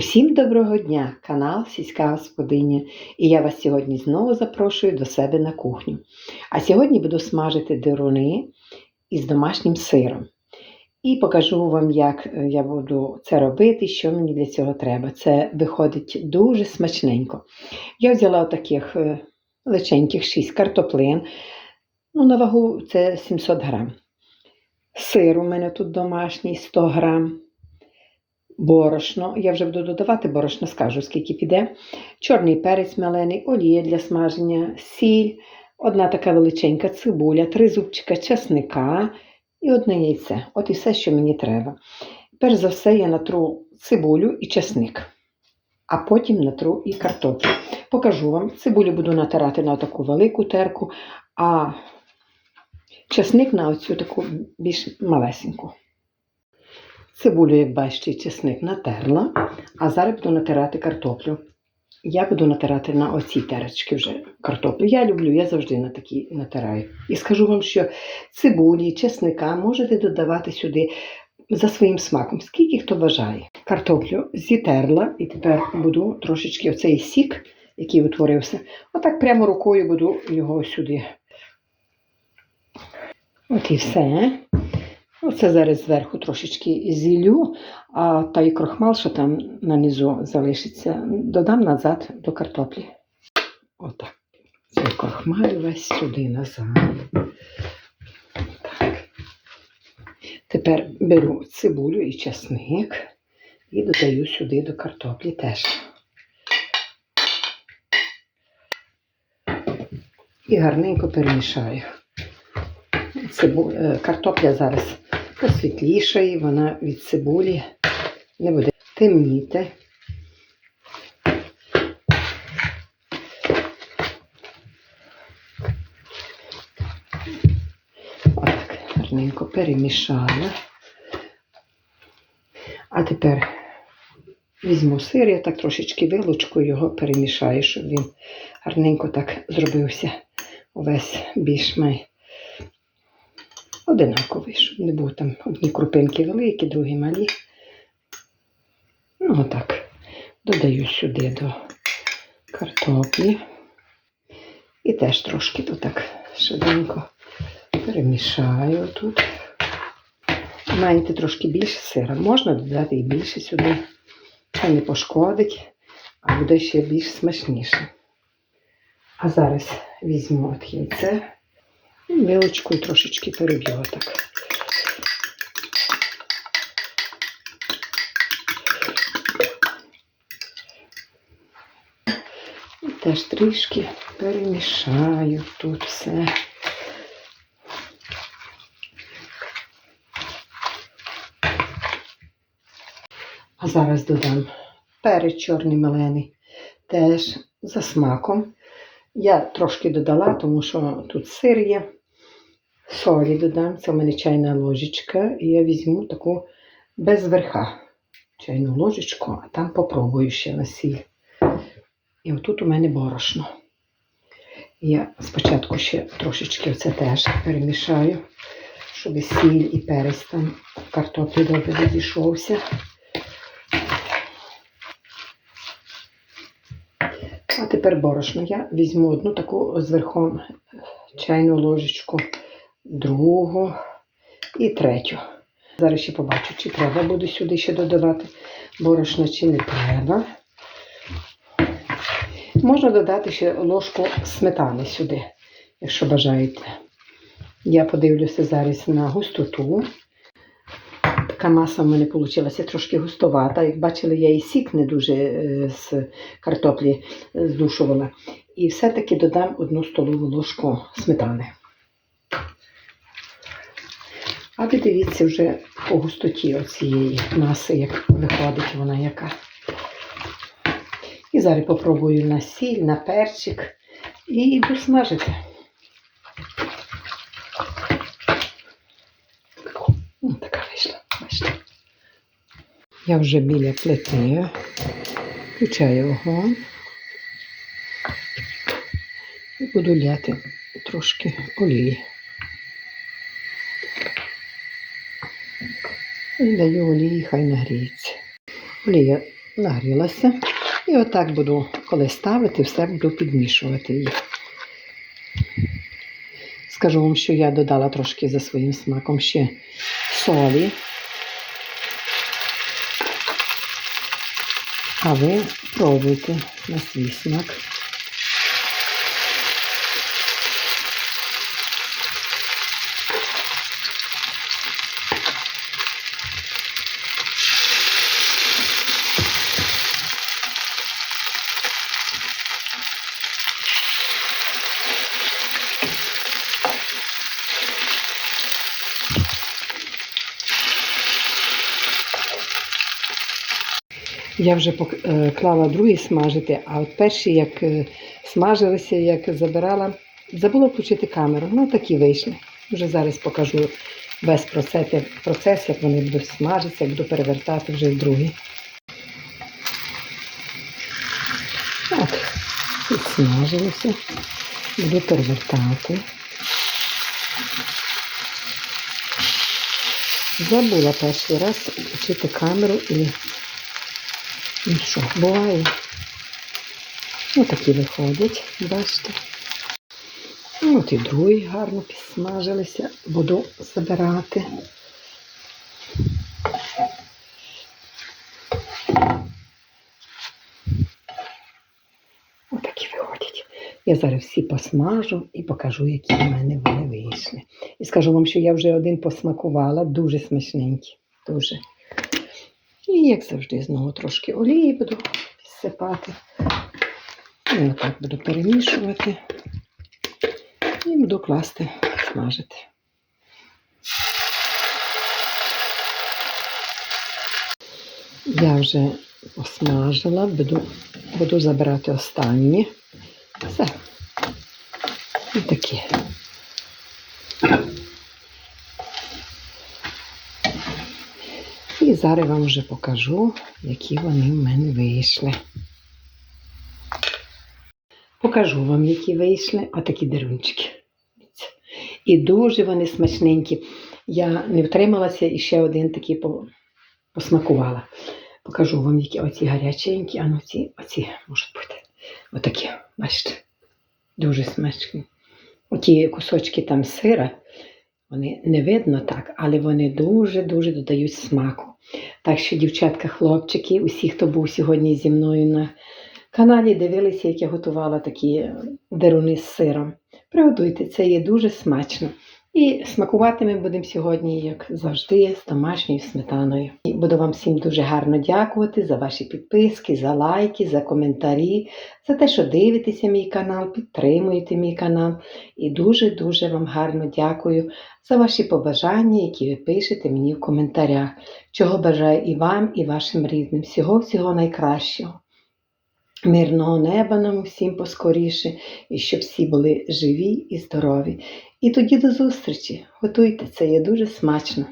Усім доброго дня, канал Сільська Господиня, і я вас сьогодні знову запрошую до себе на кухню. А сьогодні буду смажити деруни із домашнім сиром. І покажу вам, як е, я буду це робити, що мені для цього треба. Це виходить дуже смачненько. Я взяла таких величеньких 6 картоплин. Ну, на вагу це 700 грам. Сир у мене тут домашній 100 грам. Борошно, я вже буду додавати борошно, скажу, скільки піде. Чорний перець мелений, олія для смаження, сіль, одна така величенька цибуля, три зубчика чесника і одне яйце. От і все, що мені треба. Перш за все, я натру цибулю і чесник, а потім натру і картоплю. Покажу вам. Цибулю буду натирати на таку велику терку, а чесник на оцю таку більш малесеньку. Цибулю, як бачите, чесник натерла, а зараз буду натирати картоплю. Я буду натирати на оцій терочці вже картоплю. Я люблю, я завжди на такі натираю. І скажу вам, що цибулі, чесника можете додавати сюди за своїм смаком, скільки хто бажає. Картоплю зітерла і тепер буду трошечки оцей сік, який утворився, отак прямо рукою буду його сюди. От і все. Оце зараз зверху трошечки зілю, а той крохмал, що там нанизу залишиться, додам назад до картоплі. Отак. Цей крохмаль весь сюди назад. Так. Тепер беру цибулю і часник і додаю сюди до картоплі теж. І гарненько перемішаю. Цибу... е, Картопля зараз посвітлішає, вона від цибулі не буде темніти. Отак, гарненько перемішала. А тепер візьму сир, я так трошечки вилочкою його перемішаю, щоб він гарненько так зробився увесь більш-менш одинаковий, щоб не було там одні крупинки великі, другі малі. Ну, отак. Додаю сюди до картоплі. І теж трошки тут так швиденько перемішаю тут. Маєте трошки більше сира. Можна додати і більше сюди. Це не пошкодить, а буде ще більш смачніше. А зараз візьму от яйце. І вилочкою трошечки переб'ю так. І теж трішки перемішаю тут все. А зараз додам перець чорний мелений, теж за смаком. Я трошки додала, тому що тут сир є. Солі додам, це в мене чайна ложечка. І я візьму таку без верха чайну ложечку, а там попробую ще на сіль. І отут у мене борошно. Я спочатку ще трошечки оце теж перемішаю, щоб сіль і перець там картоплі добре відійшовся. А тепер борошно. Я візьму одну таку зверхом чайну ложечку, другу і третю. Зараз ще побачу, чи треба буде сюди ще додавати борошно, чи не треба. Можна додати ще ложку сметани сюди, якщо бажаєте. Я подивлюся зараз на густоту. Така маса в мене вийшла трошки густовата. Як бачили, я і сік не дуже е, з картоплі здушувала. І все-таки додам одну столову ложку сметани. А ви дивіться вже по густоті оцієї маси, як виходить вона яка. І зараз попробую на сіль, на перчик і буду смажити. Ось така вийшла, бачите. Я вже біля плити, включаю вогонь і буду ляти трошки олії. І даю олії, хай нагріється. Олія нагрілася. І отак буду, коли ставити, все буду підмішувати її. Скажу вам, що я додала трошки за своїм смаком ще солі. А ви пробуйте на свій смак. Я вже е, клала другий смажити, а от перші, як е, смажилися, як забирала, забула включити камеру. Ну, такі вийшли. Вже зараз покажу весь процес, як вони будуть смажитися, як буду перевертати вже в другий. Так, підсмажилися. Буду перевертати. Забула перший раз включити камеру і Ну що, буває. Ось такі виходять, бачите. Ну, От і другий гарно підсмажилися. Буду забирати. Ось такі виходять. Я зараз всі посмажу і покажу, які в мене вони вийшли. І скажу вам, що я вже один посмакувала, дуже смачненький. Дуже. І, як завжди, знову трошки олії буду підсипати. І отак буду перемішувати. І буду класти, смажити. Я вже посмажила, буду, буду забирати останні. Все. І такі. І зараз вам вже покажу, які вони в мене вийшли. Покажу вам, які вийшли, отакі дерунчики. І дуже вони смачненькі. Я не втрималася і ще один такий посмакувала. Покажу вам, які оці гаряченькі, а ну ці, оці можуть бути. Отакі, бачите, дуже смачні. Оті кусочки там сира, вони не видно так, але вони дуже-дуже додають смаку. Так що, дівчатка, хлопчики, усі, хто був сьогодні зі мною на каналі, дивилися, як я готувала такі деруни з сиром. Приготуйте, це є дуже смачно. І смакувати ми будемо сьогодні, як завжди, з домашньою сметаною. І буду вам всім дуже гарно дякувати за ваші підписки, за лайки, за коментарі, за те, що дивитеся мій канал, підтримуєте мій канал. І дуже-дуже вам гарно дякую за ваші побажання, які ви пишете мені в коментарях. Чого бажаю і вам, і вашим рідним. Всього-всього найкращого. Мирного неба нам всім поскоріше, і щоб всі були живі і здорові. І тоді до зустрічі. Готуйте, це є дуже смачно.